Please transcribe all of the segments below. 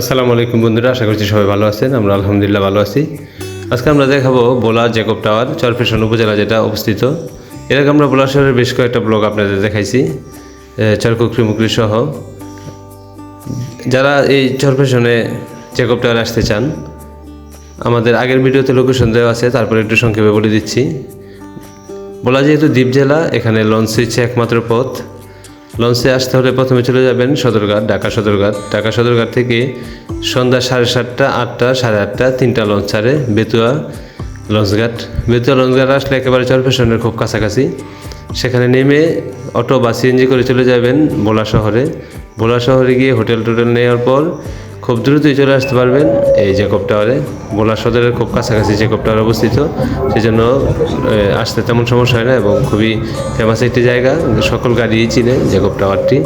আসসালামু আলাইকুম বন্ধুরা, আশা করছি সবাই ভালো আছেন, আমরা আলহামদুলিল্লাহ ভালো আছি। আজকে আমরা দেখাবো বোলা জ্যাকব টাওয়ার চরফেশন উপজেলা যেটা অবস্থিত। এর আগে আমরা বোলা শহরের বেশ কয়েকটা ব্লগ আপনাদের দেখাইছি চরকুকরি মুকরি সহ। যারা এই চরফেশনে জ্যাকব টাওয়ার আসতে চান, আমাদের আগের ভিডিওতে লোকেশন দেওয়া আছে, তারপরে একটু সংক্ষেপে বলে দিচ্ছি। বলা যেহেতু দ্বীপ জেলা, এখানে লঞ্চ হচ্ছে একমাত্র পথ। লঞ্চে আসতে হলে প্রথমে চলে যাবেন সদরঘাট, ঢাকা সদরঘাট। ঢাকা সদরঘাট থেকে সন্ধ্যা সাড়ে সাতটা, আটটা, সাড়ে আটটা, তিনটা লঞ্চ ছাড়ে বেতুয়া লঞ্চঘাট। বেতুয়া লঞ্চঘাট আসলে একেবারে চরফেশনের খুব কাছাকাছি। সেখানে নেমে অটো বা সিএনজি করে চলে যাবেন ভোলা শহরে। ভোলা শহরে গিয়ে হোটেল টোটেল নেওয়ার পর খুব দ্রুতই চলে আসতে পারবেন এই জ্যাকব টাওয়ারে ভোলা সদরের খুব কাছাকাছি জ্যাকব টাওয়ার অবস্থিত। সেই জন্য আসতে তেমন সমস্যা হয় না এবং খুবই ফেমাস একটি জায়গা। সকল গাড়িই চিনে জ্যাকব টাওয়ারটি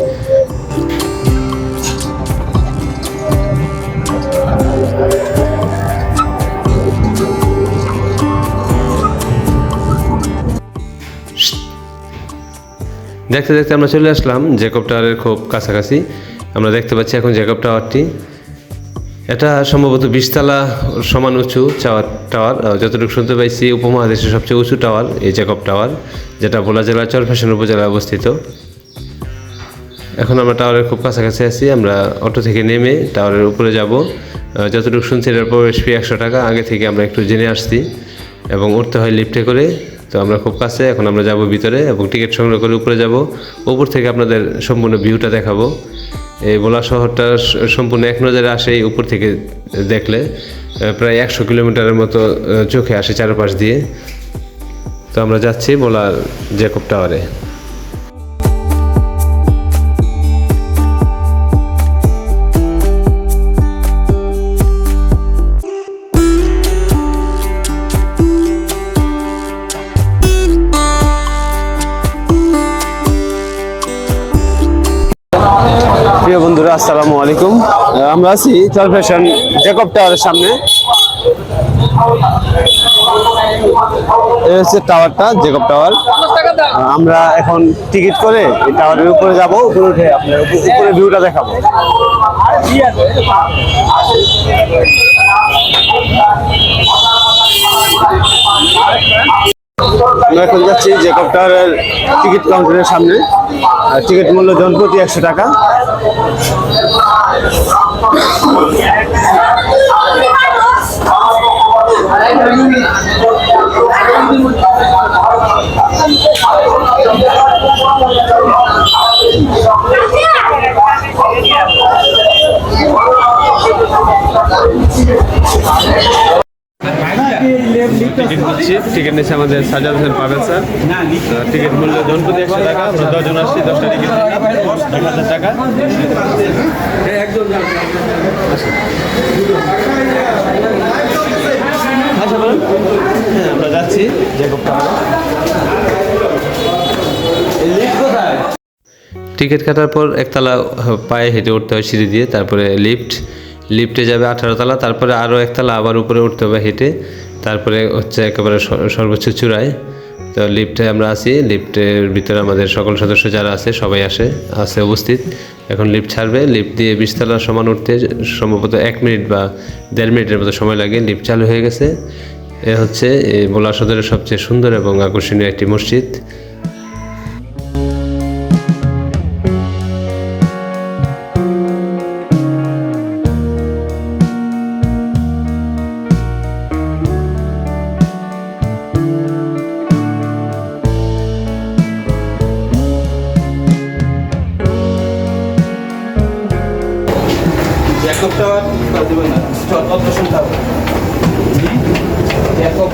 দেখতে দেখতে আমরা চলে আসলাম জ্যাকব টাওয়ারের খুব কাছাকাছি। আমরা দেখতে পাচ্ছি এখন জ্যাকব টাওয়ারটি এটা সম্ভবত বিশতলা সমান উঁচু চাওয়ার টাওয়ার। যতটুকু শুনতে পাইছি, উপমহাদেশের সবচেয়ে উঁচু টাওয়ার, এই জ্যাকব টাওয়ার যেটা ভোলা জেলার চরফ্যাশন উপজেলায় অবস্থিত। এখন আমরা টাওয়ারের খুব কাছাকাছি আছি, আমরা অটো থেকে নেমে টাওয়ারের উপরে যাব। যতটুকু শুনছি, এটার প্রবেশ ফি একশো টাকা, আগে থেকে আমরা একটু জেনে আসছি এবং উঠতে হয় লিফটে করে। তো আমরা খুব কাছে, এখন আমরা যাব ভিতরে এবং টিকিট সংগ্রহ করে উপরে যাব। উপর থেকে আপনাদের সম্পূর্ণ ভিউটা দেখাবো। এই ভোলা শহরটা সম্পূর্ণ এক নজরে আসে এই উপর থেকে দেখলে প্রায় একশো কিলোমিটারের মতো চোখে আসে চারপাশ দিয়ে। তো আমরা যাচ্ছি ভোলার জ্যাকব টাওয়ারে আসসালামু আলাইকুম। আমরা আছি চরফ্যাশন জ্যাকব টাওয়ারের সামনে। এই হচ্ছে টাওয়ারটা জেকব টাওয়ার আমরা এখন টিকিট করে এই টাওয়ারের উপরে যাব, উপরে উঠে আপনার উপরে ভিউটা দেখাবো। আমরা এখন যাচ্ছি জ্যাকব টাওয়ারের টিকিট কাউন্টারের সামনে। টিকিট মূল্য জন প্রতি একশো টাকা। টিকিট নিচ্ছি। টিকিট নিচ্ছে আমাদের সাজাদ হোসেন পাবেল স্যার। টিকিট মূল্য জন প্রতি একশো টাকা আমরা দশজন আসছি, দশটা টিকিট এক হাজার টাকা। আচ্ছা হ্যাঁ আমরা যাচ্ছি টিকিট কাটার পর একতলা পায়ে হেঁটে উঠতে হয় সিঁড়ি দিয়ে, তারপরে লিফট লিফটে যাবে আঠারো তলা, তারপরে আরও একতলা আবার উপরে উঠতে হবে হেঁটে। তারপরে হচ্ছে একেবারে সর্বোচ্চ চূড়ায়। তো লিফটে আমরা আছি। লিফটের ভিতরে আমাদের সকল সদস্য যারা আছে, সবাই আসে, আছে উপস্থিত। এখন লিফট ছাড়বে। লিফট দিয়ে বিশতলা সমান উঠতে সম্ভবত এক মিনিট বা দেড় মিনিটের মতো সময় লাগে। লিফট চালু হয়ে গেছে। এ হচ্ছে বোলা সদরের সবচেয়ে সুন্দর এবং আকর্ষণীয় একটি মসজিদ।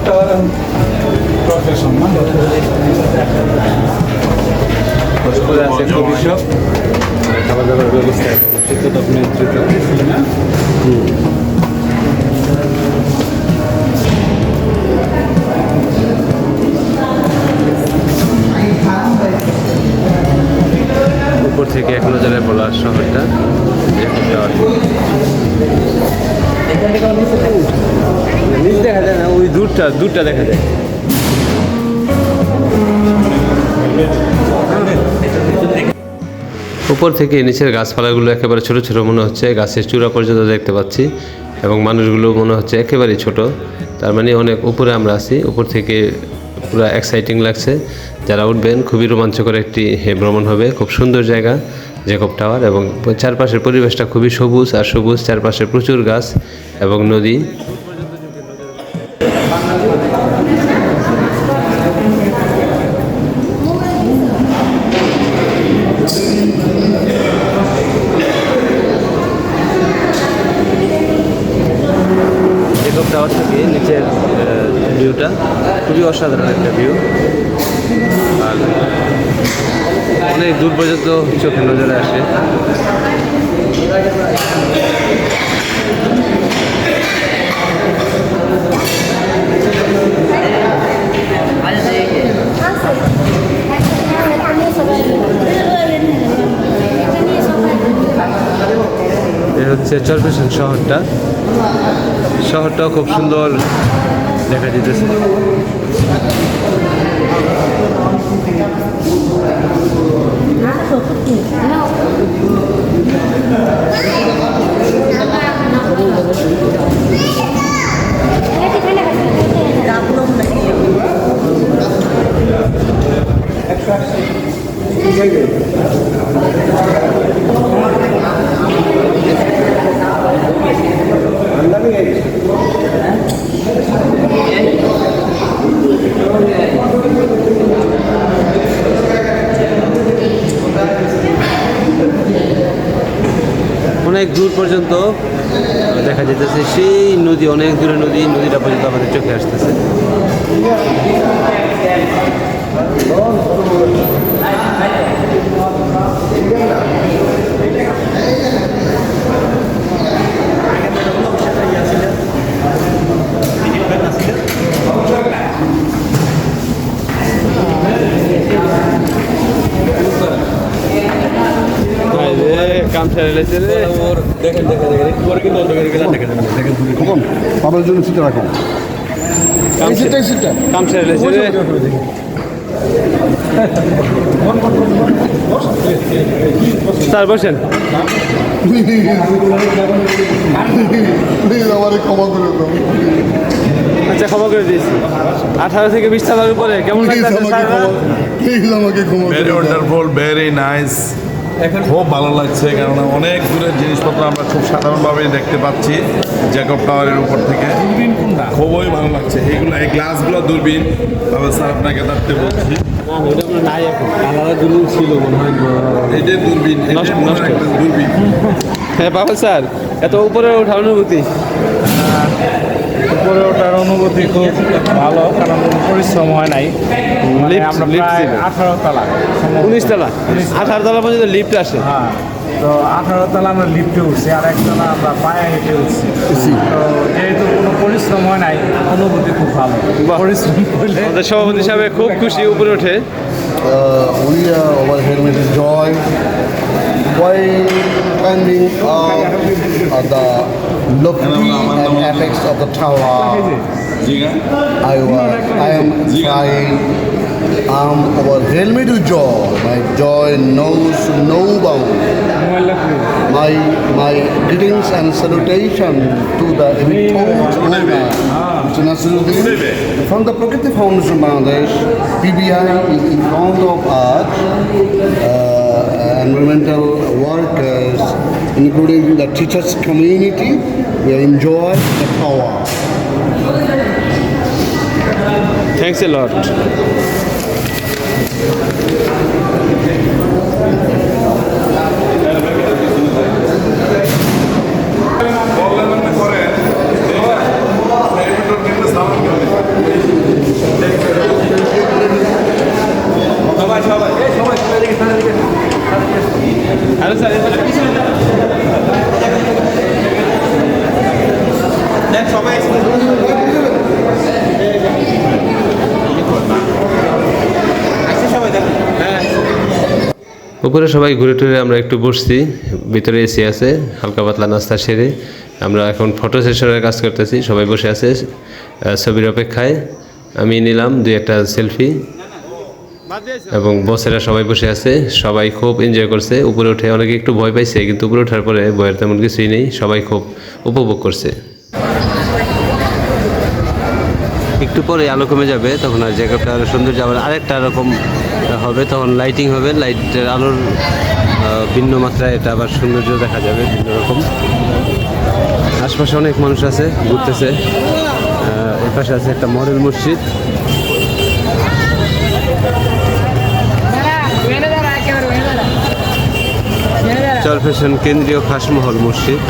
টাওয়ার প্রফেশন না? করে আছে ব্যবস্থা শিক্ষিত নেতৃত্ব। উপর থেকে এক নজরে বলা শহরটা ওই দূরটা দূরটা দেখা যায় উপর থেকে নিচের গাছপালাগুলো একেবারে ছোট ছোট মনে হচ্ছে। গাছের চূড়া পর্যন্ত দেখতে পাচ্ছি এবং মানুষগুলো মনে হচ্ছে একেবারেই ছোট। তার মানে অনেক উপরে আমরা আছি। উপর থেকে পুরো এক্সাইটিং লাগছে। যারা উঠবেন, খুবই রোমাঞ্চকর একটি ভ্রমণ হবে। খুব সুন্দর জায়গা জেকব টাওয়ার এবং চারপাশের পরিবেশটা খুবই সবুজ আর সবুজ, চারপাশে প্রচুর গাছ এবং নদী। ভিউটা খুবই অসাধারণ একটা ভিউ আর অনেক দূর পর্যন্ত চোখে নজরে আসে। হচ্ছে চরপেশন শহরটা। শহরটাও খুব সুন্দর। な感じですね。অনেক দূর পর্যন্ত দেখা যেতেছে সেই নদী, অনেক দূরে নদী, নদীটা পর্যন্ত আমাদের চোখে আসতেছে। কাম ছেড়ে লেছে রে দেখেন দেখেন দেখেন একটু পরে কিন্তু অন্ধকারে গেলে দেখেন দেখেন কখন? বাবার জন্য রাখো। এই সিটটা। এই সিটটা কাম ছেড়ে লেছে রে স্যার বসেন। আচ্ছা ক্ষমা করে দিয়েছি। আঠারো থেকে বিশ সালের উপরে কেমন আমাকে ক্ষমা ভেরি ওয়ান্ডারফুল ভেরি নাইস খুব ভালো লাগছে কেননা অনেক দূরের জিনিসপত্র আমরা খুব সাধারণভাবেই দেখতে পাচ্ছি জ্যাকব টাওয়ারের উপর থেকে। খুবই ভালো লাগছে। এইগুলো এই গ্লাসগুলো দূরবীন। তবে স্যার আপনাকে থাকতে বলছি। হয় দূরবীন হ্যাঁ বাবা স্যার এত উপরে ওঠার অনুভূতি। উপরে ওঠার অনুভূতি খুব ভালো কারণ কোনো পরিশ্রম হয় নাই। মানে আমরা প্রায়। আঠারো তলা। উনিশ তলা? আঠারো তলা পর্যন্ত লিফট আসে। হ্যাঁ তো আঠারো তলা আমরা লিফটে উঠছি আর একতলা আমরা পায়ে হেঁটে উঠছি। তো যেহেতু কোনো পরিশ্রম হয় নাই অনুভূতি খুব ভালো। পরিশ্রম করলে সভাপতি হিসাবে খুব খুশি উপরে ওঠে we are over here with joy while depending on the look and effects of the tower, I, was, I am trying um, our joy. My joy knows no bounds. My, greetings and salutation to the important From the Prakriti Foundation Bangladesh, PBI is in front of us. Uh, uh, environmental workers, uh, including the teachers community, will enjoy the power. Thanks a lot. উপরে সবাই ঘুরে টুরে আমরা একটু বসছি, ভিতরে AC আছে হালকা পাতলা নাস্তা সেরে আমরা এখন ফটো সেশনের কাজ করতেছি, সবাই বসে আছে ছবির অপেক্ষায়। আমি নিলাম দুই একটা সেলফি এবং বসেরা সবাই বসে আছে, সবাই খুব এনজয় করছে, উপরে উঠে অনেকে একটু ভয় পাইছে, কিন্তু উপরে ওঠার পরে ভয়ের তেমন কিছুই নেই, সবাই খুব উপভোগ করছে। একটু পরে আলো কমে যাবে, তখন আর জায়গাটা আরও সৌন্দর্য আবার আরেকটা রকম হবে তখন লাইটিং হবে লাইটের আলোর ভিন্ন মাত্রায় এটা আবার সৌন্দর্য দেখা যাবে ভিন্ন রকম। আশপাশে অনেক মানুষ আছে ঘুরতেছে। আহ, এর পাশে আছে একটা মডেল মসজিদ। চরফেশন কেন্দ্রীয় খাসমহল মসজিদ।